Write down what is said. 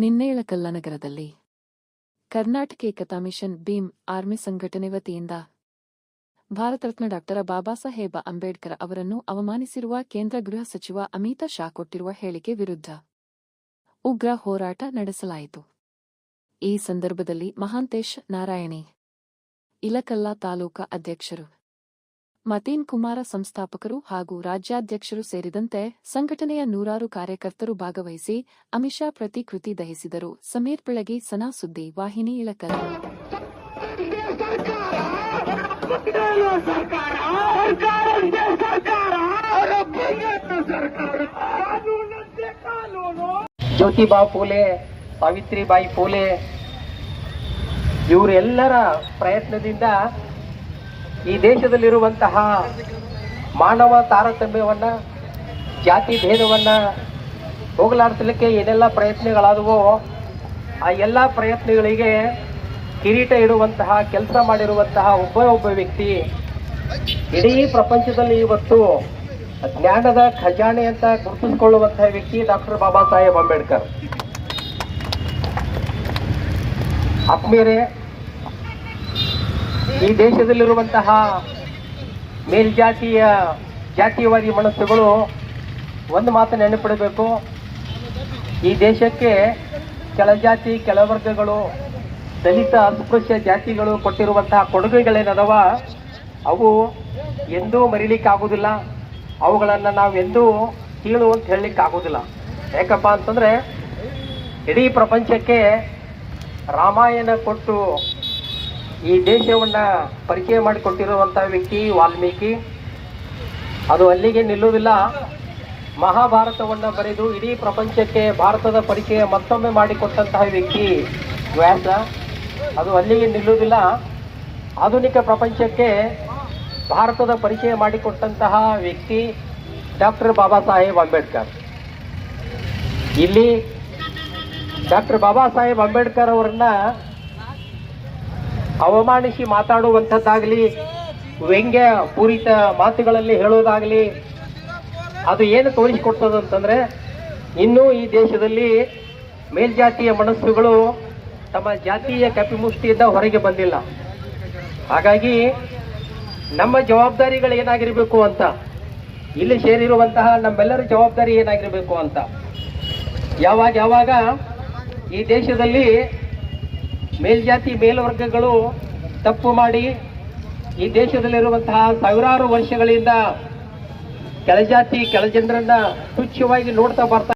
ನಿನ್ನೆ ಕಲ್ಲನಗರದಲ್ಲಿ ಕರ್ನಾಟಕ ಏಕತಾ mission Bhim army ಸಂಘಟನೆ ವತಿಯಿಂದ ಭಾರತರತ್ನ ಡಾಕ್ಟರ್ ಬಾಬಾ ಸಾಹೇಬ ಅಂಬೇಡ್ಕರ್ ಅವರನ್ನು ಅವಮಾನಿಸಿರುವ ಕೇಂದ್ರ ಗೃಹ ಸಚಿವ ಅಮಿತ್ ಶಾ ಕೊಟ್ಟಿರುವ ಹೇಳಿಕೆ ವಿರುದ್ಧ ಉಗ್ರ ಹೋರಾಟ ನಡೆಸಲಾಯಿತು. ಈ ಸಂದರ್ಭದಲ್ಲಿ ಮಹಾಂತೇಶ್ ನಾರಾಯಣಿ, ಇಲಕಲ್ಲ ತಾಲೂಕಾ ಅಧ್ಯಕ್ಷರು ಮತೀನ್ ಕುಮಾರ ಸಂಸ್ಥಾಪಕರು ಹಾಗೂ ರಾಜ್ಯಾಧ್ಯಕ್ಷರು ಸೇರಿದಂತೆ ಸಂಘಟನೆಯ ನೂರಾರು ಕಾರ್ಯಕರ್ತರು ಭಾಗವಹಿಸಿ ಅಮಿತ್ ಶಾ ಪ್ರತಿಕೃತಿ ದಹಿಸಿದರು. ಸಮೀರ್ ಬೆಳಗಿ, ಸನಾ ಸುದ್ದಿ, ವಾಹಿನಿ ಇಳಕಲ್. ಜ್ಯೋತಿಬಾ ಫೂಲೆ, ಸಾವಿತ್ರಿಬಾಯಿ ಫೂಲೆ, ಇವರೆಲ್ಲರ ಪ್ರಯತ್ನದಿಂದ ಈ ದೇಶದಲ್ಲಿರುವಂತಹ ಮಾನವ ತಾರತಮ್ಯವನ್ನ, ಜಾತಿ ಭೇದವನ್ನ ಹೋಗಲಾಡಿಸಲಿಕ್ಕೆ ಏನೆಲ್ಲ ಪ್ರಯತ್ನಗಳಾದವೋ ಆ ಎಲ್ಲ ಪ್ರಯತ್ನಗಳಿಗೆ ಕಿರೀಟ ಇಡುವಂತಹ, ಕೆಲಸ ಮಾಡಿರುವಂತಹ ಒಬ್ಬ ಒಬ್ಬ ವ್ಯಕ್ತಿ ಇಡೀ ಪ್ರಪಂಚದಲ್ಲಿ ಇವತ್ತು ಜ್ಞಾನದ ಖಜಾನೆ ಅಂತ ಗುರುತಿಸಿಕೊಳ್ಳುವಂತಹ ವ್ಯಕ್ತಿ ಡಾಕ್ಟರ್ ಬಾಬಾ ಸಾಹೇಬ್ ಅಂಬೇಡ್ಕರ್. ಆತ್ಮೀಯರೇ ಈ ದೇಶದಲ್ಲಿರುವಂತಹ ಮೇಲ್ಜಾತಿಯ ಜಾತೀಯವಾದಿ ಮನಸ್ಸುಗಳು ಒಂದು ಮಾತು ನೆನಪಿಡಬೇಕು. ಈ ದೇಶಕ್ಕೆ ಕೆಳಜಾತಿ ಕೆಳವರ್ಗಗಳು ದಲಿತ, ಅಸ್ಪೃಶ್ಯ ಜಾತಿಗಳು ಕೊಟ್ಟಿರುವಂತಹ ಕೊಡುಗೆಗಳೇನದವ? ಅವು ಎಂದೂ ಮರಿಲಿಕ್ಕಾಗುವುದಿಲ್ಲ. ಅವುಗಳನ್ನು ನಾವು ಎಂದೂ ಕೀಳು ಅಂತ ಹೇಳಲಿಕ್ಕಾಗುವುದಿಲ್ಲ. ಯಾಕಪ್ಪ ಅಂತಂದರೆ ಇಡೀ ಪ್ರಪಂಚಕ್ಕೆ ರಾಮಾಯಣ ಕೊಟ್ಟು ಈ ದೇಶವನ್ನ ಪರಿಚಯ ಮಾಡಿಕೊಟ್ಟಿರುವಂತಹ ವ್ಯಕ್ತಿ, ವಾಲ್ಮೀಕಿ. ಅದು ಅಲ್ಲಿಗೆ ನಿಲ್ಲುವುದಿಲ್ಲ. ಮಹಾಭಾರತವನ್ನ ಬರೆದು ಇಡೀ ಪ್ರಪಂಚಕ್ಕೆ ಭಾರತದ ಪರಿಚಯ ಮತ್ತೊಮ್ಮೆ ಮಾಡಿಕೊಟ್ಟಂತಹ ವ್ಯಕ್ತಿ ವ್ಯಾಸ. ಅದು ಅಲ್ಲಿಗೆ ನಿಲ್ಲುವುದಿಲ್ಲ. ಆಧುನಿಕ ಪ್ರಪಂಚಕ್ಕೆ ಭಾರತದ ಪರಿಚಯ ಮಾಡಿಕೊಟ್ಟಂತಹ ವ್ಯಕ್ತಿ ಡಾಕ್ಟರ್ ಬಾಬಾ ಸಾಹೇಬ್ ಅಂಬೇಡ್ಕರ್. ಇಲ್ಲಿ ಡಾಕ್ಟರ್ ಬಾಬಾ ಸಾಹೇಬ್ ಅಂಬೇಡ್ಕರ್ ಅವರನ್ನ ಅವಮಾನಿಸಿ ಮಾತಾಡುವಂಥದ್ದಾಗಲಿ, ವ್ಯಂಗ್ಯ ಪೂರಿತ ಮಾತುಗಳಲ್ಲಿ ಹೇಳೋದಾಗಲಿ ಅದು ಏನು ತೋರಿಸಿಕೊಡ್ತದಂತಂದ್ರೆ ಇನ್ನೂ ಈ ದೇಶದಲ್ಲಿ ಮೇಲ್ಜಾತಿಯ ಮನಸ್ಸುಗಳು ತಮ್ಮ ಜಾತಿಯ ಕಪಿಮುಷ್ಟಿಯಿಂದ ಹೊರಗೆ ಬಂದಿಲ್ಲ. ಹಾಗಾಗಿ ನಮ್ಮ ಜವಾಬ್ದಾರಿಗಳು ಏನಾಗಿರಬೇಕು ಅಂತ, ಇಲ್ಲಿ ಸೇರಿರುವಂತಹ ನಮ್ಮೆಲ್ಲರ ಜವಾಬ್ದಾರಿ ಏನಾಗಿರಬೇಕು ಅಂತ. ಯಾವಾಗ ಯಾವಾಗ ಈ ದೇಶದಲ್ಲಿ ಮೇಲ್ಜಾತಿ ಮೇಲ್ವರ್ಗಗಳು ತಪ್ಪು ಮಾಡಿ ಈ ದೇಶದಲ್ಲಿರುವಂತಹ ಸಾವಿರಾರು ವರ್ಷಗಳಿಂದ ಕೆಳಜಾತಿ ಕೆಳಜನರನ್ನ ತುಚ್ಛವಾಗಿ ನೋಡ್ತಾ ಬರ್ತಾ